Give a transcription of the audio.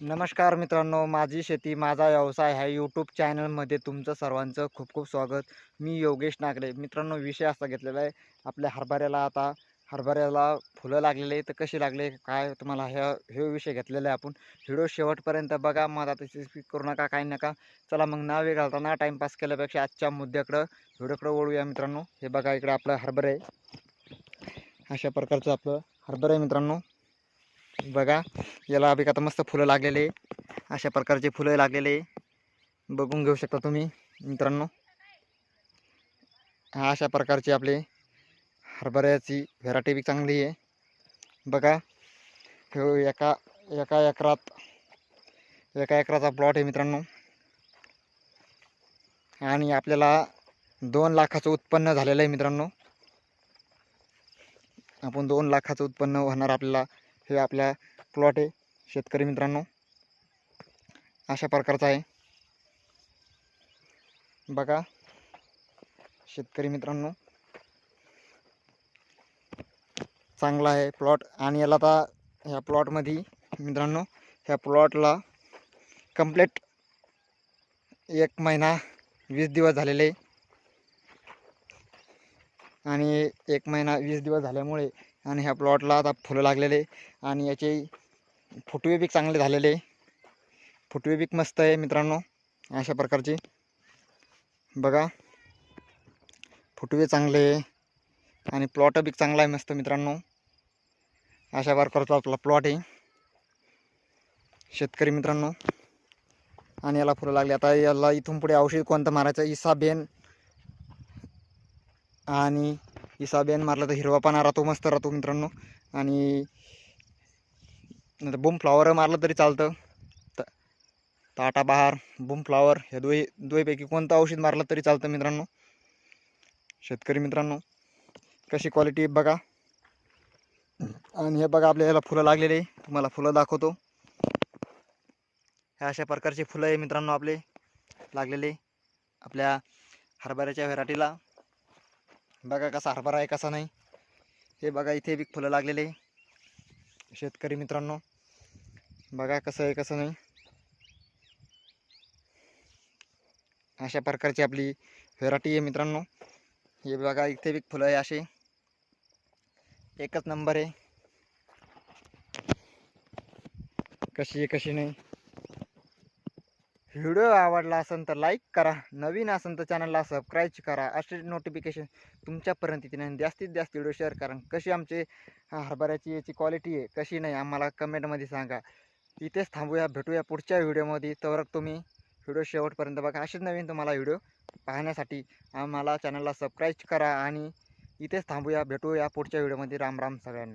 नमस्कार मित्रांनो माझी शेती माझा व्यवसाय ह्या यूट्यूब चॅनलमध्ये तुमचं सर्वांचं खूप खूप स्वागत. मी योगेश नागरे. मित्रांनो विषय असा घेतलेला आहे आपल्या हरभऱ्याला आता हरभऱ्याला फुलं लागलेले तर कशी लागले काय तुम्हाला ह्या हे विषय घेतलेला आहे आपण. व्हिडिओ शेवटपर्यंत बघा मग आता स्किप करू नका काही नका. चला मग नावे घालताना टाईमपास केल्यापेक्षा आजच्या मुद्द्याकडं व्हिडिओकडं ओढूया मित्रांनो. हे बघा इकडं आपलं हरभरे. अशा प्रकारचं आपलं हरभरे मित्रांनो. बघा याला अभिक आता मस्त फुलं लागलेले अशा प्रकारचे फुलं लागलेले बघून घेऊ शकता तुम्ही मित्रांनो. हा अशा प्रकारची आपले हरभऱ्याची व्हेरायटी बी चांगली आहे. बघा हे एका एका एकरात एका एकराचा प्लॉट आहे मित्रांनो. आणि आपल्याला दोन लाखाचं उत्पन्न झालेलं आहे मित्रांनो. आपण दोन लाखाचं उत्पन्न होणार आपल्याला हे आपल्या प्लॉट आहे शेतकरी मित्रांनो. अशा प्रकारचा आहे. बघा शेतकरी मित्रांनो. चांगला आहे प्लॉट आणि याला आता ह्या प्लॉटमध्ये मित्रांनो ह्या प्लॉटला कंप्लेट एक महिना वीस दिवस झालेले. आहे आणि एक महिना वीस दिवस झाल्यामुळे आणि ह्या प्लॉटला आता फुलं लागलेले आणि याचे फुटवे बी चांगले झालेले. फुटवे बी मस्त आहे मित्रांनो अशा प्रकारचे. बघा फुटवे चांगले आहे आणि प्लॉट बी चांगला आहे मस्त मित्रांनो. अशा प्रकारचा आपला प्लॉट आहे. शेतकरी मित्रांनो आणि याला फुलं लागले. आता याला इथून पुढे औषध कोणतं मारायचं? इसाबेन आणि इसाबेन मारलं तर हिरवापाना राहतो मस्त राहतो मित्रांनो. आणि नंतर बुम फ्लॉवर मारलं तरी चालतं. त टाटा बहार बुम फ्लॉवर ह्या दोही दोहीपैकी कोणतं औषध मारलं तरी चालतं मित्रांनो. शेतकरी मित्रांनो कशी क्वालिटी बघा. आणि हे बघा आपल्या याला फुलं लागलेले तुम्हाला फुलं दाखवतो. ह्या अशा प्रकारचे फुलं आहे मित्रांनो आपले. लागलेले आपल्या हरभऱ्याच्या व्हेरायटीला. बघा कसा हरभरा आहे कसा नाही. हे बघा इथे बी फुलं लागलेले शेतकरी मित्रांनो बघा कसं आहे कसं नाही. अशा प्रकारची आपली व्हेरायटी आहे मित्रांनो. हे बघा इथे बी फुलं आहे असे. एकच नंबर आहे. कशी आहे कशी नाही. व्हिडिओ आवडला असेल तर लाईक करा. नवीन असेल तर चॅनलला सबस्क्राईब करा. असे नोटिफिकेशन तुमच्यापर्यंत येते नाही जास्तीत जास्त व्हिडिओ शेअर करा. कशी आमची हरभऱ्याची याची क्वालिटी आहे कशी नाही आम्हाला कमेंटमध्ये सांगा. इथेच थांबूया भेटूया पुढच्या व्हिडिओमध्ये तर तुम्ही व्हिडिओ शेवटपर्यंत बघा. असेच नवीन तुम्हाला व्हिडिओ पाहण्यासाठी आम्हाला चॅनलला सबस्क्राईब करा. आणि इथेच थांबूया भेटूया पुढच्या व्हिडिओमध्ये राम राम सगळ्यांना.